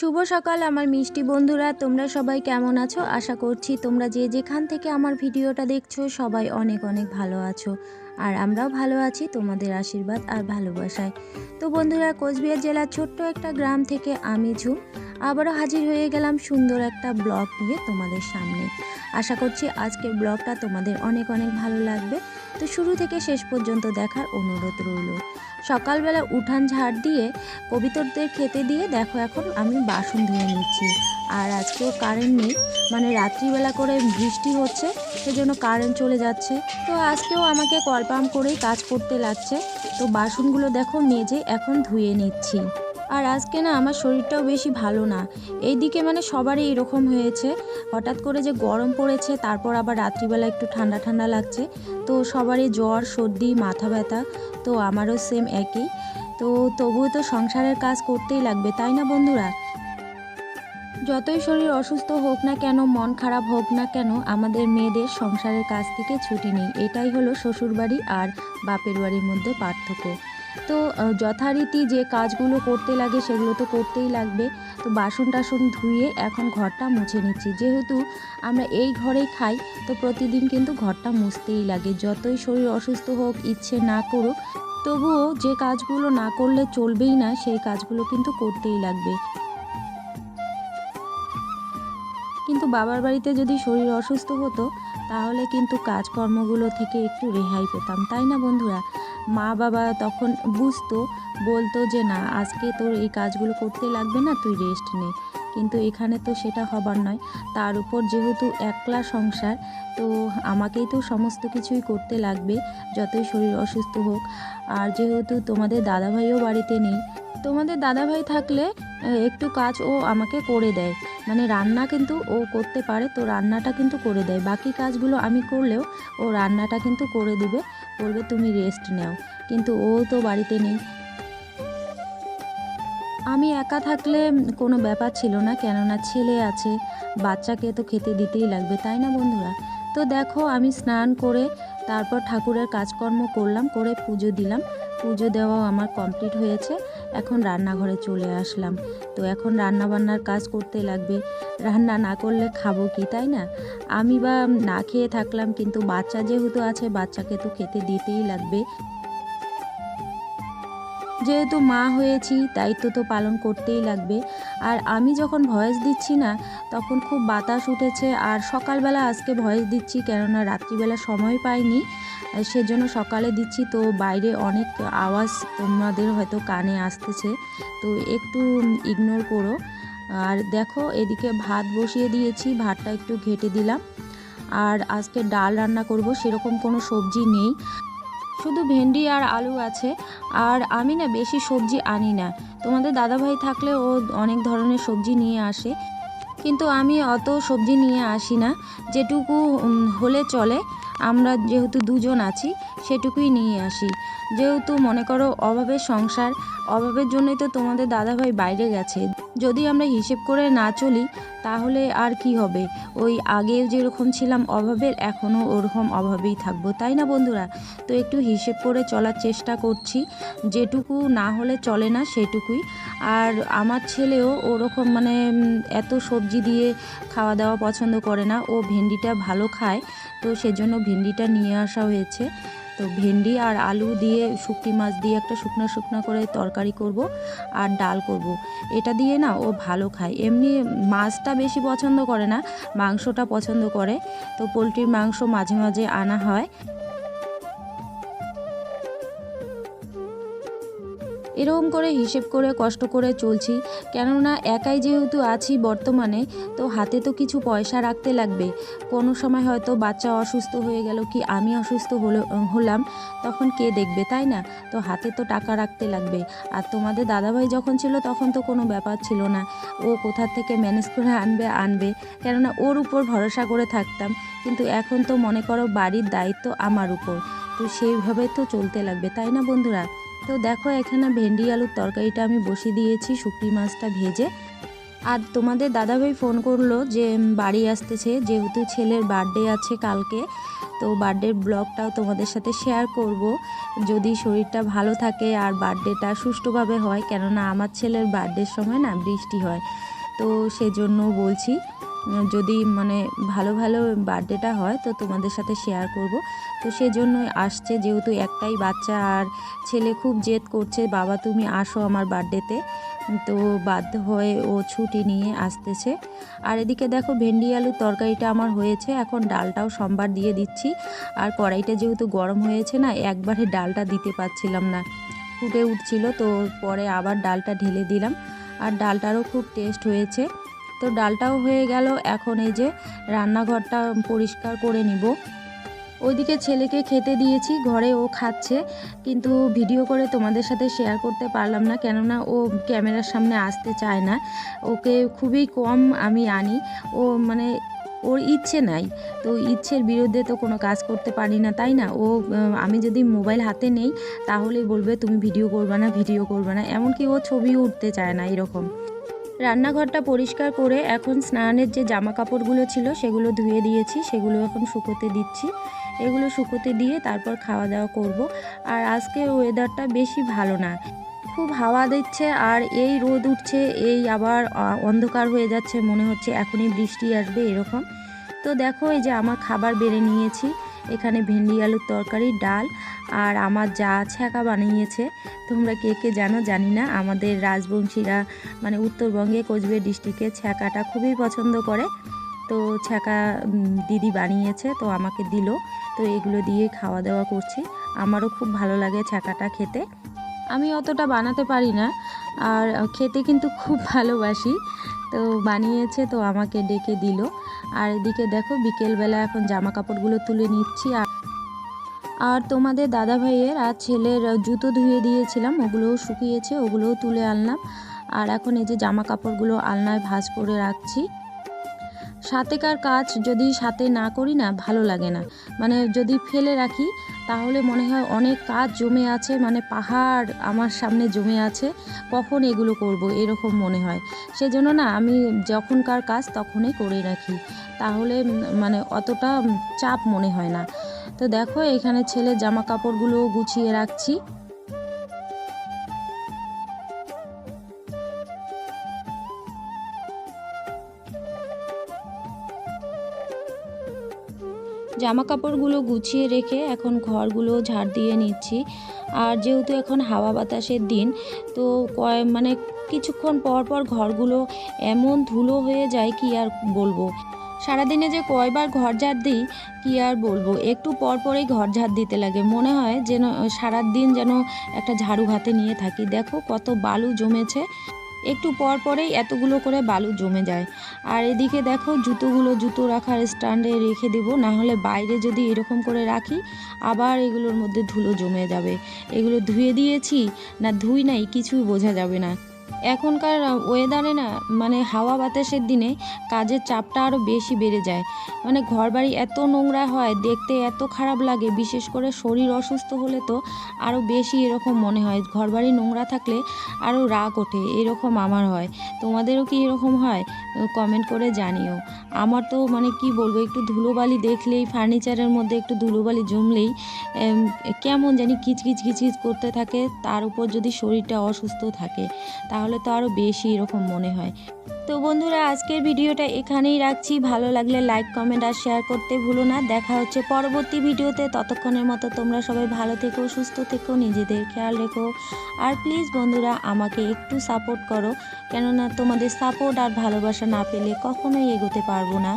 শুভ সকাল, আমার মিষ্টি বন্ধুরা। তোমরা সবাই কেমন আছো? আশা করছি তোমরা যে যেখান থেকে আমার ভিডিওটা দেখছ, সবাই অনেক অনেক ভালো আছো। আর আমরাও ভালো আছি, তোমাদের আশীর্বাদ আর ভালোবাসায়। তো বন্ধুরা, কোচবিহার জেলার ছোট্ট একটা গ্রাম থেকে আমি ঝুম আবারও হাজির হয়ে গেলাম সুন্দর একটা ব্লগ নিয়ে তোমাদের সামনে। আশা করছি আজকের ব্লগটা তোমাদের অনেক অনেক ভালো লাগবে। তো শুরু থেকে শেষ পর্যন্ত দেখার অনুরোধ রইল। সকালবেলা উঠান ঝাড় দিয়ে কবিতরদের খেতে দিয়ে দেখো এখন আমি বাসন ধুয়ে নিচ্ছি। আর আজকেও কারেন্ট নেই মানে রাত্রিবেলা করে বৃষ্টি হচ্ছে, সেজন্য কারেন্ট চলে যাচ্ছে। তো আজকেও আমাকে কল পাম্প করেই কাজ করতে লাগছে। তো বাসনগুলো দেখো মেজে এখন ধুয়ে নিচ্ছি। আর আজকে না আমার শরীরটাও বেশি ভালো না। এইদিকে মানে সবারই এরকম হয়েছে। হঠাৎ করে যে গরম পড়েছে, তারপর আবার রাত্রিবেলা একটু ঠান্ডা ঠান্ডা লাগছে। তো সবারই জ্বর, সর্দি, মাথা ব্যথা, তো আমারও সেম একই। তো তবুও তো সংসারের কাজ করতেই লাগবে, তাই না বন্ধুরা? যতই শরীর অসুস্থ হোক না কেন, মন খারাপ হোক না কেন, আমাদের মেয়েদের সংসারের কাজ থেকে ছুটি নেই। এটাই হলো শ্বশুরবাড়ি আর বাপের বাড়ির মধ্যে পার্থক্য। তো যথারীতি যে কাজগুলো করতে লাগে সেগুলো তো করতেই লাগবে। তো বাসন টাসন ধুয়ে এখন ঘরটা মুছে নিচ্ছি। যেহেতু আমরা এই ঘরেই খাই, তো প্রতিদিন কিন্তু ঘরটা মুছতেই লাগে। যতই শরীর অসুস্থ হোক, ইচ্ছে না করুক, তবুও যে কাজগুলো না করলে চলবেই না, সেই কাজগুলো কিন্তু করতেই লাগবে। কিন্তু বাবার বাড়িতে যদি শরীর অসুস্থ হতো, তাহলে কিন্তু কাজকর্মগুলো থেকে একটু রেহাই পেতাম। তাই না বন্ধুরা? মা বাবা তখন বুঝতো, বলতো যে না, আজকে তোর এই কাজগুলো করতে লাগবে না, তুই রেস্ট নে। কিন্তু এখানে তো সেটা হবার নয়। তার উপর যেহেতু একলা সংসার, তো আমাকেই তো সমস্ত কিছুই করতে লাগবে, যতই শরীর অসুস্থ হোক। আর যেহেতু তোমাদের দাদাভাইও বাড়িতে নেই তোমাদের দাদাভাই থাকলে একটু কাজ ও আমাকে করে দেয়। মানে রান্না কিন্তু ও করতে পারে, তো রান্নাটা কিন্তু করে দেয়। বাকি কাজগুলো আমি করলেও ও রান্নাটা কিন্তু করে দিবে, বলবে তুমি রেস্ট নাও। কিন্তু ও তো বাড়িতে নেই। আমি একা থাকলে কোনো ব্যাপার ছিল না, কেননা ছেলে আছে, বাচ্চাকে তো খেতে দিতেই লাগবে, তাই না বন্ধুরা? তো দেখো, আমি স্নান করে তারপর ঠাকুরের কাজকর্ম করলাম, করে পুজো দিলাম। পুজো দেওয়াও আমার কমপ্লিট হয়েছে। এখন রান্নাঘরে চলে আসলাম। তো এখন রান্না বান্নার কাজ করতে লাগবে। রান্না না করলে খাব কি, তাই না? আমি বা না খেয়ে থাকলাম, কিন্তু বাচ্চা যেহেতু আছে, বাচ্চাকে তো খেতে দিতেই লাগবে। যেহেতু মা হয়েছি দায়িত্ব তো পালন করতেই লাগবে। আর আমি যখন ভয়েস দিচ্ছি না, তখন খুব বাতাস উঠেছে। আর সকালবেলা আজকে ভয়েস দিচ্ছি, কেননা রাত্রিবেলা সময় পাইনি। সেজন্য সকালে দিচ্ছি। তো বাইরে অনেক আওয়াজ তোমাদের হয়তো কানে আসতেছে। তো একটু ইগনোর করো। আর দেখো, এদিকে ভাত বসিয়ে দিয়েছি, ভাতটা একটু ঘেটে দিলাম। আর আজকে ডাল রান্না করব, সেরকম কোনো সবজি নেই। শুধু ভেন্ডি আর আলু আছে, আর আমি না বেশি সবজি আনি না। তোমাদের দাদাভাই থাকলে ও অনেক ধরনের সবজি নিয়ে আসে, কিন্তু আমি অত সবজি নিয়ে আসি না। যেটুকু হলে চলে, আমরা যেহেতু দুজন আছি, সেটুকুই নিয়ে আসি। যেহেতু মনে করো অভাবের সংসার, অভাবের জন্যই তো তোমাদের দাদাভাই বাইরে গেছে। যদি আমরা হিসেব করে না চলি, তাহলে আর কি হবে? ওই আগে যেরকম ছিলাম অভাবের এখনও ওরকম অভাবেই থাকব, তাই না বন্ধুরা? তো একটু হিসেব করে চলার চেষ্টা করছি, যেটুকু না হলে চলে না সেটুকুই। আর আমার ছেলেও ওরকম মানে এত সবজি দিয়ে খাওয়া দাওয়া পছন্দ করে না, ও ভেন্ডিটা ভালো খায়, তো সেজন্য ভেন্ডিটা নিয়ে আসা হয়েছে। তো ভেন্ডি আর আলু দিয়ে শুকটি মাছ দিয়ে একটা শুকনো শুকনো করে তরকারি করব আর ডাল করব। এটা দিয়ে না ও ভালো খায়। এমনি মাছটা বেশি পছন্দ করে না, মাংসটা পছন্দ করে। তো পোলট্রির মাংস মাঝে মাঝে আনা হয়। এরকম করে হিসেব করে কষ্ট করে চলছি। কেননা একাই যেহেতু আছি বর্তমানে, তো হাতে তো কিছু পয়সা রাখতে লাগবে। কোনো সময় হয়তো বাচ্চা অসুস্থ হয়ে গেল কি আমি অসুস্থ হলো, হলাম, তখন কে দেখবে, তাই না? তো হাতে তো টাকা রাখতে লাগবে। আর তোমাদের দাদাভাই যখন ছিল, তখন তো কোনো ব্যাপার ছিল না। ও কোথা থেকে ম্যানেজ করে আনবে আনবে। কেননা ওর উপর ভরসা করে থাকতাম। কিন্তু এখন তো মনে করো বাড়ির দায়িত্ব আমার উপর। তো সেইভাবে তো চলতে লাগবে, তাই না বন্ধুরা? তো দেখো, এখানে ভেন্ডি আলুর তরকারিটা আমি বসিয়ে দিয়েছি, শুকনি মাছটা ভেজে। আর তোমাদের দাদাভাই ফোন করল যে বাড়ি আসতেছে, যেহেতু ছেলের বার্থডে আছে কালকে, তো বার্থডের ব্লগটাও তোমাদের সাথে শেয়ার করব। যদি শরীরটা ভালো থাকে আর বার্থডেটা সুষ্ঠুভাবে হয়, কেননা আমার ছেলের বার্থডের সময় না বৃষ্টি হয়, তো সেজন্য বলছি। যদি মানে ভালো ভালো বার্থডেটা হয়, তো তোমাদের সাথে শেয়ার করব। তো সেজন্যই আসছে, যেহেতু একটাই বাচ্চা আর ছেলে খুব জেদ করছে, বাবা, তুমি আসো আমার বার্থডেতে। তো বাধ্য হয়ে ও ছুটি নিয়ে আসতেছে। আর এদিকে দেখো, ভেন্ডি আলুর তরকারিটা আমার হয়েছে, এখন ডালটাও সোমবার দিয়ে দিচ্ছি। আর কড়াইটা যেহেতু গরম হয়েছে না, একবারে ডালটা দিতে পারছিলাম না। ফুটে উঠছিল, তো পরে আবার ডালটা ঢেলে দিলাম। আর ডালটারও খুব টেস্ট হয়েছে। তো ডালটাও হয়ে গেল। এখন এই যে রান্নাঘরটা পরিষ্কার করে নিব। ওইদিকে ছেলেকে খেতে দিয়েছি, ঘরে ও খাচ্ছে। কিন্তু ভিডিও করে তোমাদের সাথে শেয়ার করতে পারলাম না, কেননা ও ক্যামেরার সামনে আসতে চায় না। ওকে খুবই কম আমি আনি। ও মানে ওর ইচ্ছে নাই। তো ইচ্ছের বিরুদ্ধে তো কোনো কাজ করতে পারি না, তাই না? ও, আমি যদি মোবাইল হাতে নেই, তাহলেই বলবে, তুমি ভিডিও করবে না, ভিডিও করবে না। এমনকি ও ছবি উঠতে চায় না, এরকম। রান্নাঘরটা পরিষ্কার করে এখন স্নানের যে জামা কাপড়গুলো ছিল সেগুলো ধুয়ে দিয়েছি, সেগুলো এখন শুকোতে দিচ্ছি। এগুলো শুকোতে দিয়ে তারপর খাওয়া দাওয়া করব। আর আজকে ওয়েদারটা বেশি ভালো না। খুব হাওয়া দিচ্ছে আর এই রোদ উঠছে, এই আবার অন্ধকার হয়ে যাচ্ছে, মনে হচ্ছে এখনই বৃষ্টি আসবে এরকম। তো দেখো এই যে আমার খাবার বেড়ে নিয়েছি। এখানে ভেন্ডি, আলুর তরকারি, ডাল আর আমার যা ছ্যাঁকা বানিয়েছে। তোমরা কে কে জানো? জানি না। আমাদের রাজবংশীরা মানে উত্তরবঙ্গে কোচবিহার ডিস্ট্রিক্টে ছ্যাঁকাটা খুবই পছন্দ করে। তো ছ্যাঁকা দিদি বানিয়েছে, তো আমাকে দিল। তো এগুলো দিয়ে খাওয়া দাওয়া করছি। আমারও খুব ভালো লাগে ছ্যাঁকাটা খেতে। আমি অতটা বানাতে পারি না। আর খেতে কিন্তু খুব ভালোবাসি। তো বানিয়েছে, তো আমাকে ডেকে দিল। আর এদিকে দেখো, বিকেলবেলা এখন জামা কাপড়গুলো তুলে নিচ্ছি। আর আর তোমাদের দাদা ভাইয়ের আর ছেলের জুতো ধুয়ে দিয়েছিলাম, ওগুলোও শুকিয়েছে, ওগুলোও তুলে আনলাম। আর এখন এই যে জামা কাপড়গুলো আলনায় ভাজ করে রাখছি। সাথেকার কাজ যদি সাথে না করি না, ভালো লাগে না। মানে যদি ফেলে রাখি, তাহলে মনে হয় অনেক কাজ জমে আছে মানে পাহাড় আমার সামনে জমে আছে, কখন এগুলো করব? এরকম মনে হয়। সেজন্য না, আমি যখনকার কাজ তখনই করে রাখি। তাহলে মানে অতটা চাপ মনে হয় না। তো দেখো, এখানে ছেলে জামা কাপড়গুলো গুছিয়ে রাখছি। জামা কাপড়গুলো গুছিয়ে রেখে এখন ঘরগুলো ঝাড় দিয়ে নিচ্ছি। আর যেহেতু এখন হাওয়া বাতাসের দিন, তো কয় মানে কিছুক্ষণ পর পর ঘরগুলো এমন ধুলো হয়ে যায় কি আর বলব? সারাদিনে যে কয়বার ঘর ঝাড় দিই, কী আর বলব? একটু পর পরেই ঘর ঝাড় দিতে লাগে। মনে হয় যেন সারাদিন যেন একটা ঝাড়ু হাতে নিয়ে থাকি। দেখো কত বালু জমেছে। একটু পর পরেই এতগুলো করে বালু জমে যায়। আর এদিকে দেখো জুতোগুলো জুতো রাখার স্ট্যান্ডে রেখে দেব না হলে বাইরে যদি এরকম করে রাখি, আবার এগুলোর মধ্যে ধুলো জমে যাবে। এগুলো ধুয়ে দিয়েছি, না ধুই নাই কিছুই বোঝা যাবে না। এখনকার ওয়েদারে না মানে হাওয়া বাতাসের দিনে কাজের চাপটা আরও বেশি বেড়ে যায়। মানে ঘরবাড়ি এত নোংরা হয়, দেখতে এত খারাপ লাগে, বিশেষ করে শরীর অসুস্থ হলে তো আরও বেশি এরকম মনে হয়। ঘরবাড়ি নোংরা থাকলে আরও রাগ ওঠে, এরকম আমার হয়। তোমাদেরও কি এরকম হয়? কমেন্ট করে জানিও। আমার তো মানে কি বলব, একটু ধুলোবালি দেখলেই ফার্নিচারের মধ্যে একটু ধুলোবালি জমলেই কেমন জানি কিচকিচ কিচকিচ করতে থাকে, তার উপর যদি শরীরটা অসুস্থ থাকে তাহলে তো আরও বেশি এরকম মনে হয়। তো বন্ধুরা, আজকের ভিডিওটা এখানেই রাখছি। ভালো লাগলে লাইক কমেন্ট আর শেয়ার করতে ভুলো না। দেখা হচ্ছে পরবর্তী ভিডিওতে। ততক্ষণের মতো তোমরা সবাই ভালো থেকো, সুস্থ থেকো, নিজেদের খেয়াল রেখো। আর প্লিজ বন্ধুরা, আমাকে একটু সাপোর্ট করো। কেননা তোমাদের সাপোর্ট আর ভালোবাসা না পেলে কখনোই এগোতে পারব না।